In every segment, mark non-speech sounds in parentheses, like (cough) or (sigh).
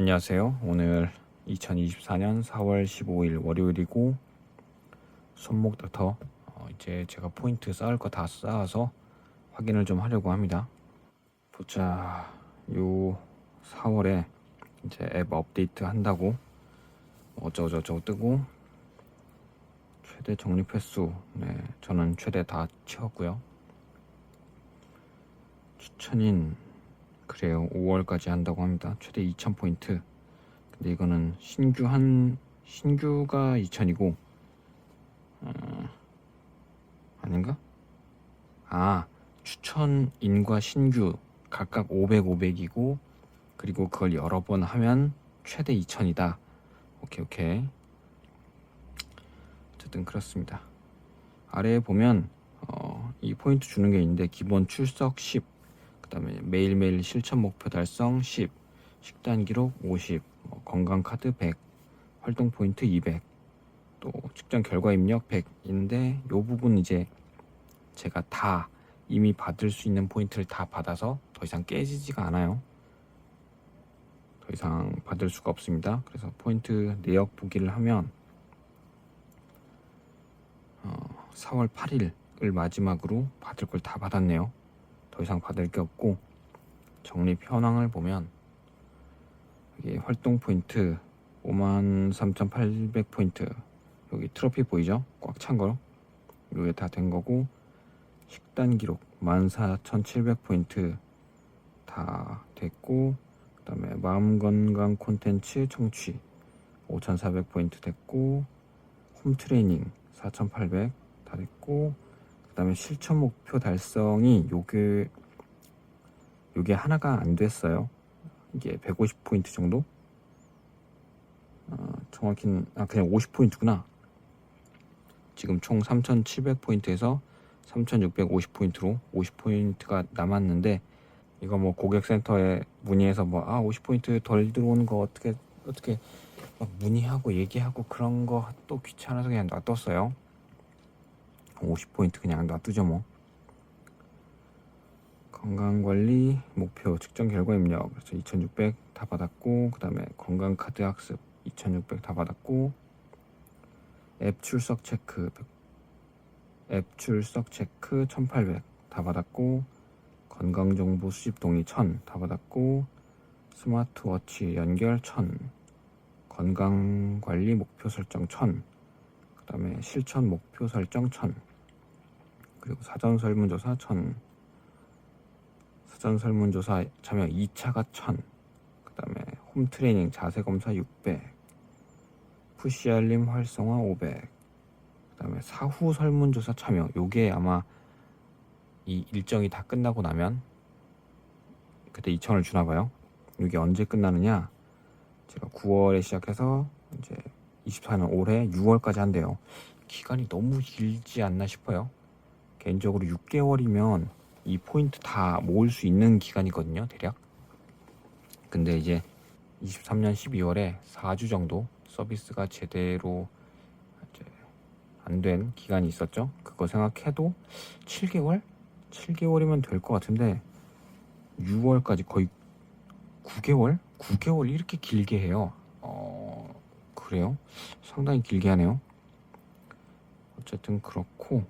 안녕하세요. 오늘 2024년 4월 15일 월요일이고 손목부터 어, 이제 제가 포인트 쌓을 거 다 쌓아서 확인을 좀 하려고 합니다. 보자. 요 4월에 이제 앱 업데이트 한다고 어쩌고저쩌고 뜨고 최대 적립 횟수 네 저는 최대 다 채웠고요. 추천인 그래요. 5월까지 한다고 합니다. 최대 2,000포인트. 근데 이거는 신규 한, 신규가 2,000이고, 어, 아닌가? 아, 추천인과 신규 각각 500, 500이고, 그리고 그걸 여러 번 하면 최대 2,000이다. 오케이, 오케이. 어쨌든 그렇습니다. 아래에 보면, 어, 이 포인트 주는 게 있는데, 기본 출석 10, 그다음에 매일매일 실천 목표 달성 10, 식단 기록 50, 뭐 건강 카드 100, 활동 포인트 200, 또 측정 결과 입력 100인데 요 부분 이제 제가 다 이미 받을 수 있는 포인트를 다 받아서 더 이상 깨지지가 않아요. 더 이상 받을 수가 없습니다. 그래서 포인트 내역 보기를 하면 어, 4월 8일을 마지막으로 받을 걸 다 받았네요. 더 이상 받을 게 없고 적립 현황을 보면 여기 활동 포인트 53,800 포인트 여기 트로피 보이죠? 꽉 찬 거. 이게 다 된 거고 식단 기록 14,700 포인트 다 됐고 그 다음에 마음 건강 콘텐츠 청취 5,400 포인트 됐고 홈 트레이닝 4,800 다 됐고 그다음에 실천 목표 달성이 요게 요게 하나가 안 됐어요. 이게 150 포인트 정도? 어, 정확히는 아 그냥 50 포인트구나. 지금 총 3,700 포인트에서 3,650 포인트로 50 포인트가 남았는데 이거 뭐 고객센터에 문의해서 뭐 아 50 포인트 덜 들어오는 거 어떻게 어떻게 막 문의하고 얘기하고 그런 거 또 귀찮아서 그냥 놔뒀어요. 50포인트 그냥 놔두죠 뭐. 건강관리 목표 측정 결과 입력 그래서 2600 다 받았고 그 다음에 건강카드 학습 2600 다 받았고 앱 출석 체크 앱 출석 체크 1800 다 받았고 건강정보 수집 동의 1000 다 받았고 스마트워치 연결 1000 건강관리 목표 설정 1000그 다음에 실천 목표 설정 1000 그리고 사전 설문조사 1000 사전 설문조사 참여 2차가 1000 그 다음에 홈 트레이닝 자세 검사 600 푸시 알림 활성화 500 그 다음에 사후 설문조사 참여. 요게 아마 이 일정이 다 끝나고 나면 그때 2천을 주나 봐요. 이게 언제 끝나느냐? 제가 9월에 시작해서 이제 24년 올해 6월까지 한대요. 기간이 너무 길지 않나 싶어요 개인적으로 6개월이면 이 포인트 다 모을 수 있는 기간이거든요, 대략. 근데 이제 23년 12월에 4주 정도 서비스가 제대로 안 된 기간이 있었죠. 그거 생각해도 7개월? 7개월이면 될 것 같은데 6월까지 거의 9개월? 9개월 이렇게 길게 해요. 어, 그래요? 상당히 길게 하네요. 어쨌든 그렇고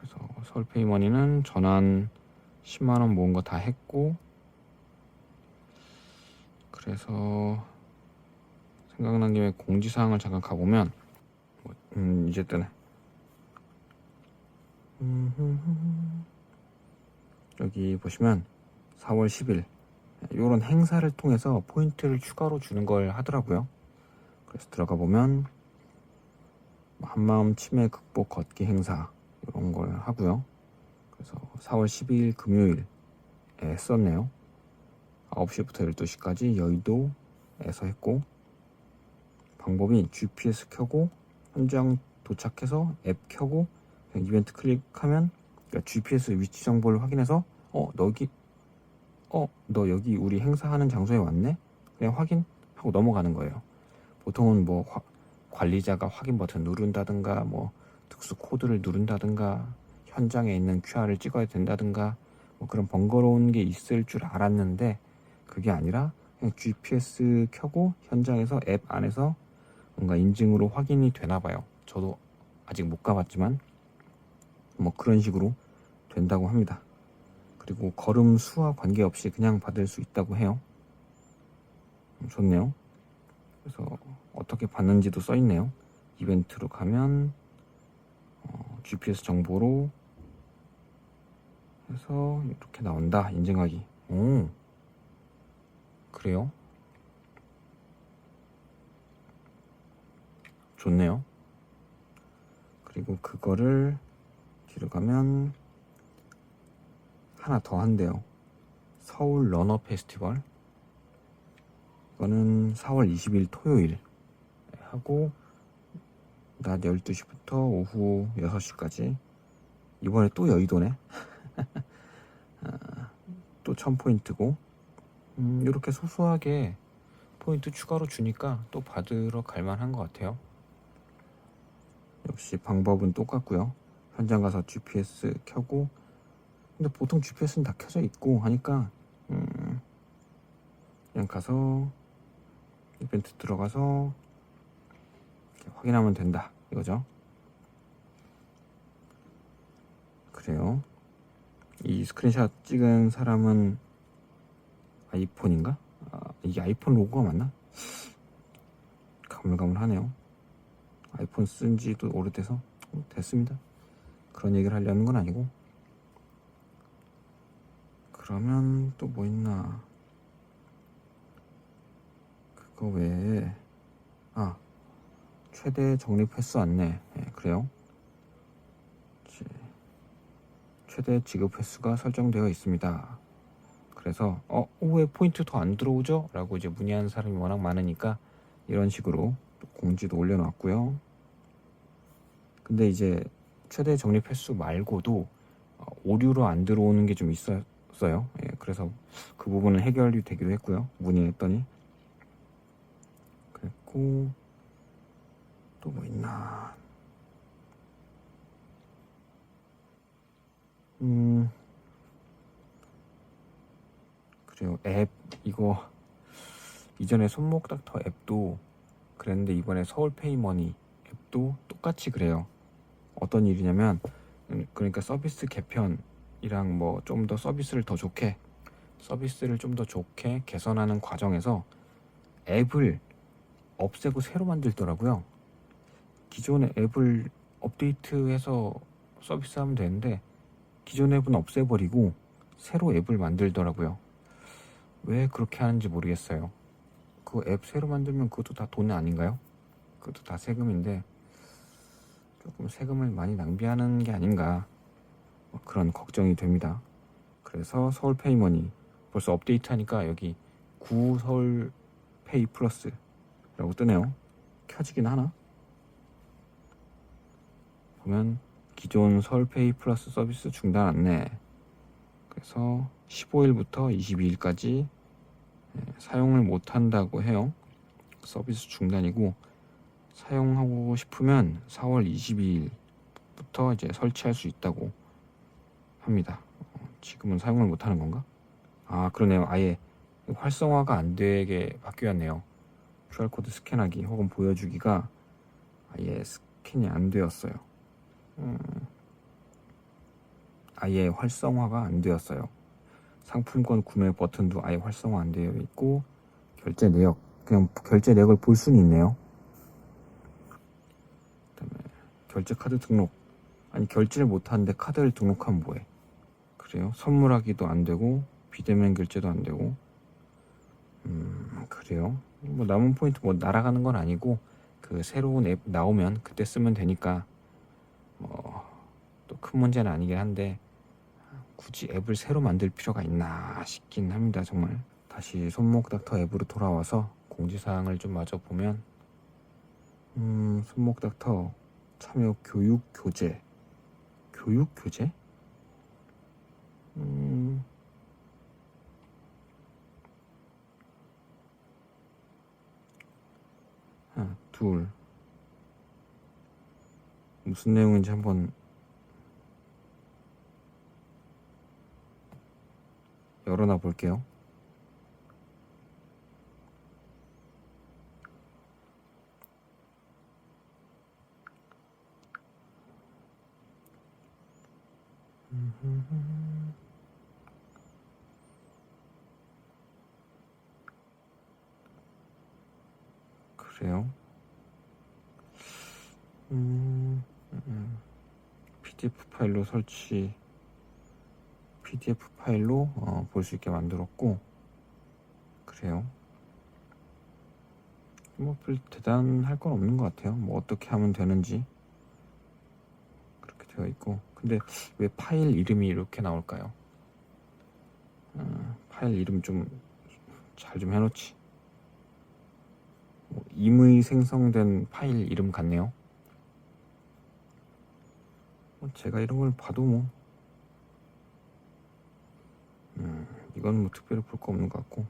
그래서 서울페이머니는 전환 10만원 모은 거 다 했고 그래서 생각난 김에 공지사항을 잠깐 가보면 뭐, 음 이제 뜨네 여기 보시면 4월 10일 이런 행사를 통해서 포인트를 추가로 주는 걸 하더라고요. 그래서 들어가 보면 한마음 치매 극복 걷기 행사 이런 걸 하고요. 그래서 4월 12일 금요일에 썼네요. 9시부터 12시까지 여의도에서 했고 방법이 GPS 켜고 현장 도착해서 앱 켜고 이벤트 클릭하면 그러니까 GPS 위치 정보를 확인해서 어 너기 어 너 여기 우리 행사하는 장소에 왔네 그냥 확인하고 넘어가는 거예요. 보통은 뭐 화, 관리자가 확인 버튼 누른다든가 뭐 특수 코드를 누른다든가 현장에 있는 QR을 찍어야 된다든가 뭐 그런 번거로운 게 있을 줄 알았는데 그게 아니라 그냥 GPS 켜고 현장에서 앱 안에서 뭔가 인증으로 확인이 되나 봐요. 저도 아직 못 가봤지만 뭐 그런 식으로 된다고 합니다. 그리고 걸음 수와 관계없이 그냥 받을 수 있다고 해요. 음, 좋네요. 그래서 어떻게 받는지도 써 있네요. 이벤트로 가면 어, GPS 정보로 해서 이렇게 나온다. 인증하기. 오. 그래요? 좋네요. 그리고 그거를 뒤로 가면 하나 더 한대요. 서울 러너 페스티벌. 이거는 4월 20일 토요일 하고 낮 12시부터 오후 6시까지 이번에 또 여의도네. (laughs) 아, 또 1000포인트고 음, 이렇게 소소하게 포인트 추가로 주니까 또 받으러 갈만한 것 같아요. 역시 방법은 똑같고요. 현장 가서 GPS 켜고 근데 보통 GPS는 다 켜져 있고 하니까 음, 그냥 가서 이벤트 들어가서 확인하면 된다 이거죠. 그래요. 이 스크린샷 찍은 사람은 아이폰인가? 아, 이게 아이폰 로고가 맞나? 가물가물하네요. 아이폰 쓴 지도 오래돼서 어, 됐습니다. 그런 얘기를 하려는 건 아니고. 그러면 또 뭐 있나? 그거 외에 아 최대 적립 횟수 안내 예, 그래요. 최대 지급 횟수가 설정되어 있습니다. 그래서 어, 왜 포인트 더 안 들어오죠? 라고 이제 문의하는 사람이 워낙 많으니까 이런 식으로 또 공지도 올려놨고요. 근데 이제 최대 적립 횟수 말고도 어, 오류로 안 들어오는 게 좀 있었어요. 예, 그래서 그 부분은 해결이 되기도 했고요. 문의했더니 그랬고 또 뭐 있나? 음. 그래요. 앱 이거 이전에 손목 닥터 앱도 그랬는데 이번에 서울 페이머니 앱도 똑같이 그래요. 어떤 일이냐면 음, 그러니까 서비스 개편이랑 뭐 좀 더 서비스를 더 좋게 서비스를 좀 더 좋게 개선하는 과정에서 앱을 없애고 새로 만들더라고요. 기존의 앱을 업데이트해서 서비스하면 되는데 기존 앱은 없애버리고 새로 앱을 만들더라고요. 왜 그렇게 하는지 모르겠어요. 그 앱 새로 만들면 그것도 다 돈 아닌가요? 그것도 다 세금인데 조금 세금을 많이 낭비하는 게 아닌가 뭐 그런 걱정이 됩니다. 그래서 서울 페이머니 벌써 업데이트하니까 여기 구 서울 페이 플러스라고 뜨네요. 켜지긴 하나? 보면 기존 서울페이 플러스 서비스 중단 안내 그래서 15일부터 22일까지 예, 사용을 못한다고 해요. 서비스 중단이고 사용하고 싶으면 4월 22일부터 이제 설치할 수 있다고 합니다. 어, 지금은 사용을 못하는 건가? 아 그러네요. 아예 활성화가 안 되게 바뀌었네요. QR코드 스캔하기 혹은 보여주기가 아예 스캔이 안 되었어요. 음, 아예 활성화가 안 되었어요. 상품권 구매 버튼도 아예 활성화 안 되어 있고 결제 내역 그냥 결제 내역을 볼 수는 있네요. 그다음에 결제 카드 등록 아니 결제를 못 하는데 카드를 등록하면 뭐해? 그래요? 선물하기도 안 되고 비대면 결제도 안 되고 음 그래요? 뭐 남은 포인트 뭐 날아가는 건 아니고 그 새로운 앱 나오면 그때 쓰면 되니까 뭐 또 큰 문제는 아니긴 한데 굳이 앱을 새로 만들 필요가 있나 싶긴 합니다 정말. 다시 손목 닥터 앱으로 돌아와서 공지사항을 좀 마저 보면 음 손목 닥터 참여 교육 교재. 교육 교재? 음. 하나 둘 무슨 내용인지 한번 열어놔 볼게요. 그래요? 음... 음, PDF 파일로 설치, PDF 파일로 어, 볼 수 있게 만들었고, 그래요. 뭐, 별 대단할 건 없는 것 같아요. 뭐, 어떻게 하면 되는지. 그렇게 되어 있고. 근데 왜 파일 이름이 이렇게 나올까요? 어, 파일 이름 좀잘좀 해놓지. 뭐, 임의 생성된 파일 이름 같네요. 뭐 제가 이런 걸 봐도 뭐, 음, 이건 뭐 특별히 볼 거 없는 것 같고.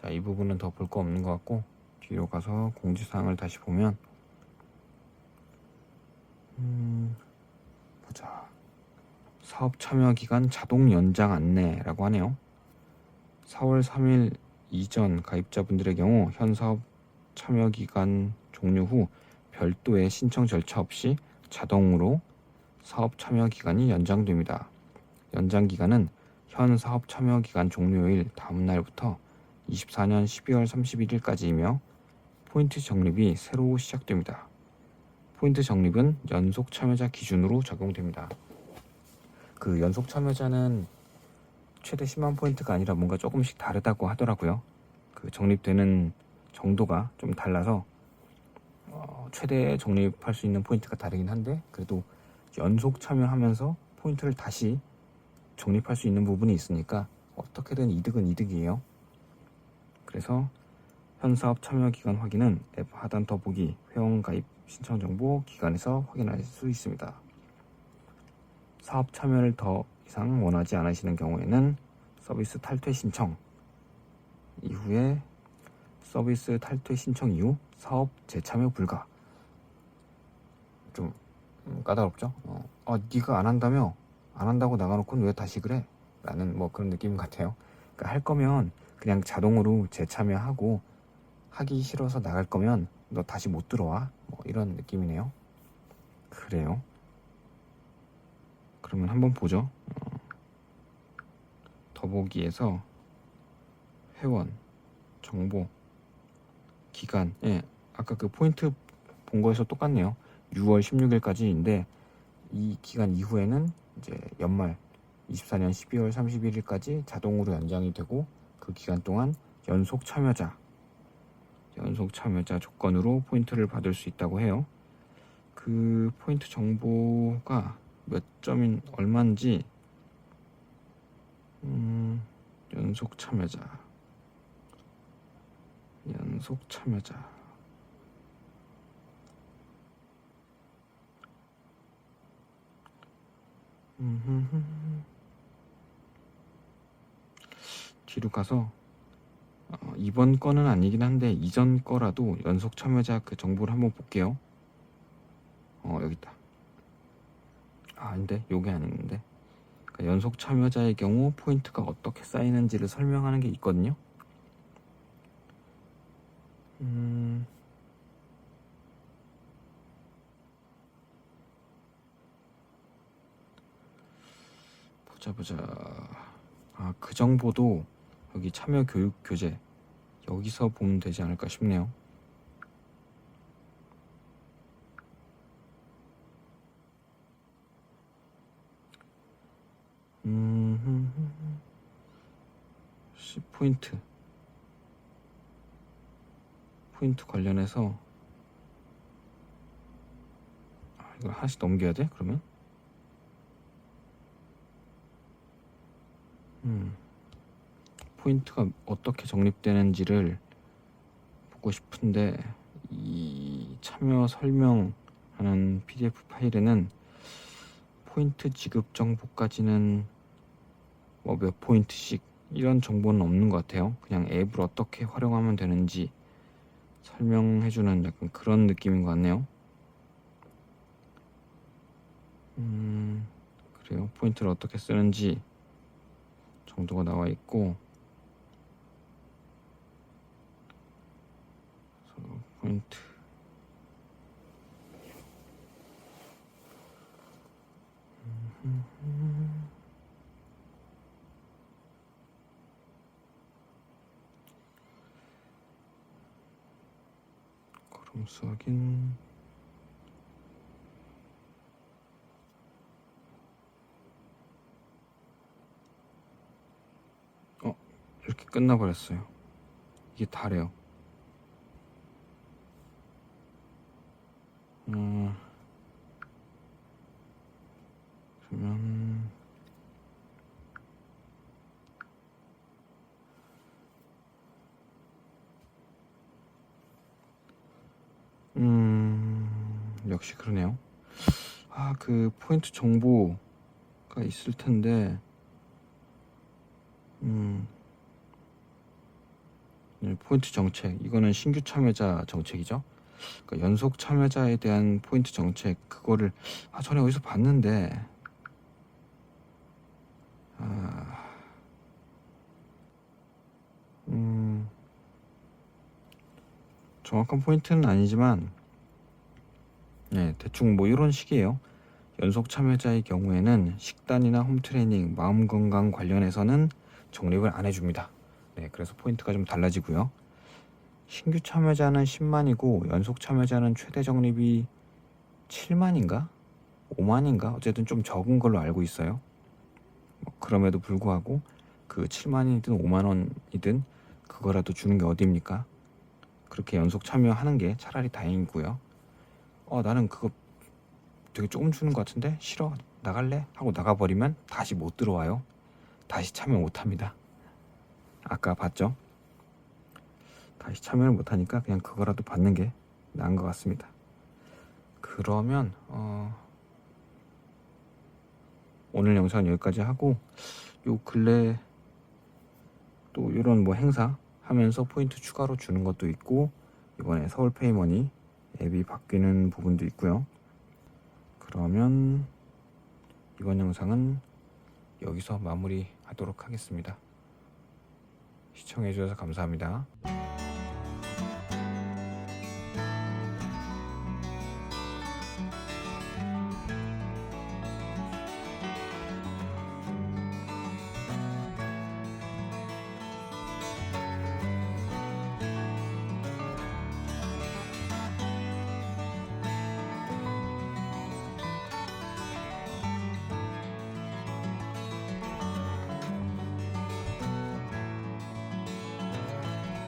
자, 이 부분은 더 볼 거 없는 것 같고, 뒤로 가서 공지사항을 다시 보면, 음, 보자. 사업 참여 기간 자동 연장 안내라고 하네요. 4월 3일 이전 가입자분들의 경우 현 사업 참여 기간 종료 후 별도의 신청 절차 없이 자동으로 사업 참여 기간이 연장됩니다. 연장 기간은 현 사업 참여 기간 종료일 다음 날부터 24년 12월 31일까지이며 포인트 적립이 새로 시작됩니다. 포인트 적립은 연속 참여자 기준으로 적용됩니다. 그 연속 참여자는 최대 10만 포인트가 아니라 뭔가 조금씩 다르다고 하더라고요. 그 적립되는 정도가 좀 달라서 어, 최대 적립할 수 있는 포인트가 다르긴 한데 그래도 연속 참여하면서 포인트를 다시 적립할 수 있는 부분이 있으니까 어떻게든 이득은 이득이에요. 그래서 현 사업 참여 기간 확인은 앱 하단 더보기 회원 가입 신청 정보 기관에서 확인할 수 있습니다. 사업 참여를 더 이상 원하지 않으시는 경우에는 서비스 탈퇴 신청 이후에 서비스 탈퇴 신청 이후 사업 재참여 불가 좀 음, 까다롭죠? 어, 아 네가 안 한다며 안 한다고 나가놓고는 왜 다시 그래? 라는 뭐 그런 느낌 같아요. 그러니까 할 거면 그냥 자동으로 재참여하고 하기 싫어서 나갈 거면 너 다시 못 들어와 뭐 이런 느낌이네요. 그래요. 그러면 한번 보죠. 어, 더보기에서 회원 정보 기간 예 아까 그 포인트 본 거에서 똑같네요. 6월 16일까지인데 이 기간 이후에는 이제 연말 24년 12월 31일까지 자동으로 연장이 되고 그 기간 동안 연속 참여자 연속 참여자 조건으로 포인트를 받을 수 있다고 해요. 그 포인트 정보가 몇 점인 얼마인지 음, 연속 참여자 연속 참여자. 뒤로 가서 어, 이번 거는 아니긴 한데 이전 거라도 연속 참여자 그 정보를 한번 볼게요. 어 여기 있다. 아 근데 요게 아닌데 그러니까 연속 참여자의 경우 포인트가 어떻게 쌓이는지를 설명하는 게 있거든요. 음. 보자 보자. 아 그 정보도 여기 참여 교육 교재 여기서 보면 되지 않을까 싶네요. 음, 10포인트. 포인트 관련해서 아, 이거 하나씩 넘겨야 돼? 그러면? 음. 포인트가 어떻게 적립되는지를 보고 싶은데 이 참여 설명하는 PDF 파일에는 포인트 지급 정보까지는 뭐 몇 포인트씩 이런 정보는 없는 것 같아요. 그냥 앱을 어떻게 활용하면 되는지 설명해주는 약간 그런 느낌인 것 같네요. 음, 그래요. 포인트를 어떻게 쓰는지 정도가 나와 있고, 포인트. 확인 어 이렇게 끝나버렸어요. 이게 다래요 역시 그러네요. 아 그 포인트 정보가 있을 텐데 음 네, 포인트 정책. 이거는 신규 참여자 정책이죠. 그러니까 연속 참여자에 대한 포인트 정책. 그거를 아 전에 어디서 봤는데 아, 음, 정확한 포인트는 아니지만 네, 대충 뭐 이런 식이에요. 연속 참여자의 경우에는 식단이나 홈트레이닝, 마음 건강 관련해서는 적립을 안 해줍니다. 네, 그래서 포인트가 좀 달라지고요. 신규 참여자는 10만이고 연속 참여자는 최대 적립이 7만인가? 5만인가? 어쨌든 좀 적은 걸로 알고 있어요. 뭐 그럼에도 불구하고 그 7만이든 5만 원이든 그거라도 주는 게 어딥니까? 그렇게 연속 참여하는 게 차라리 다행이고요. 어 나는 그거 되게 조금 주는 것 같은데 싫어 나갈래 하고 나가버리면 다시 못 들어와요. 다시 참여 못 합니다. 아까 봤죠? 다시 참여를 못 하니까 그냥 그거라도 받는 게 나은 것 같습니다. 그러면 어, 오늘 영상은 여기까지 하고 요 근래 또 이런 뭐 행사 하면서 포인트 추가로 주는 것도 있고 이번에 서울 페이머니 앱이 바뀌는 부분도 있고요. 그러면 이번 영상은 여기서 마무리 하도록 하겠습니다. 시청해주셔서 감사합니다.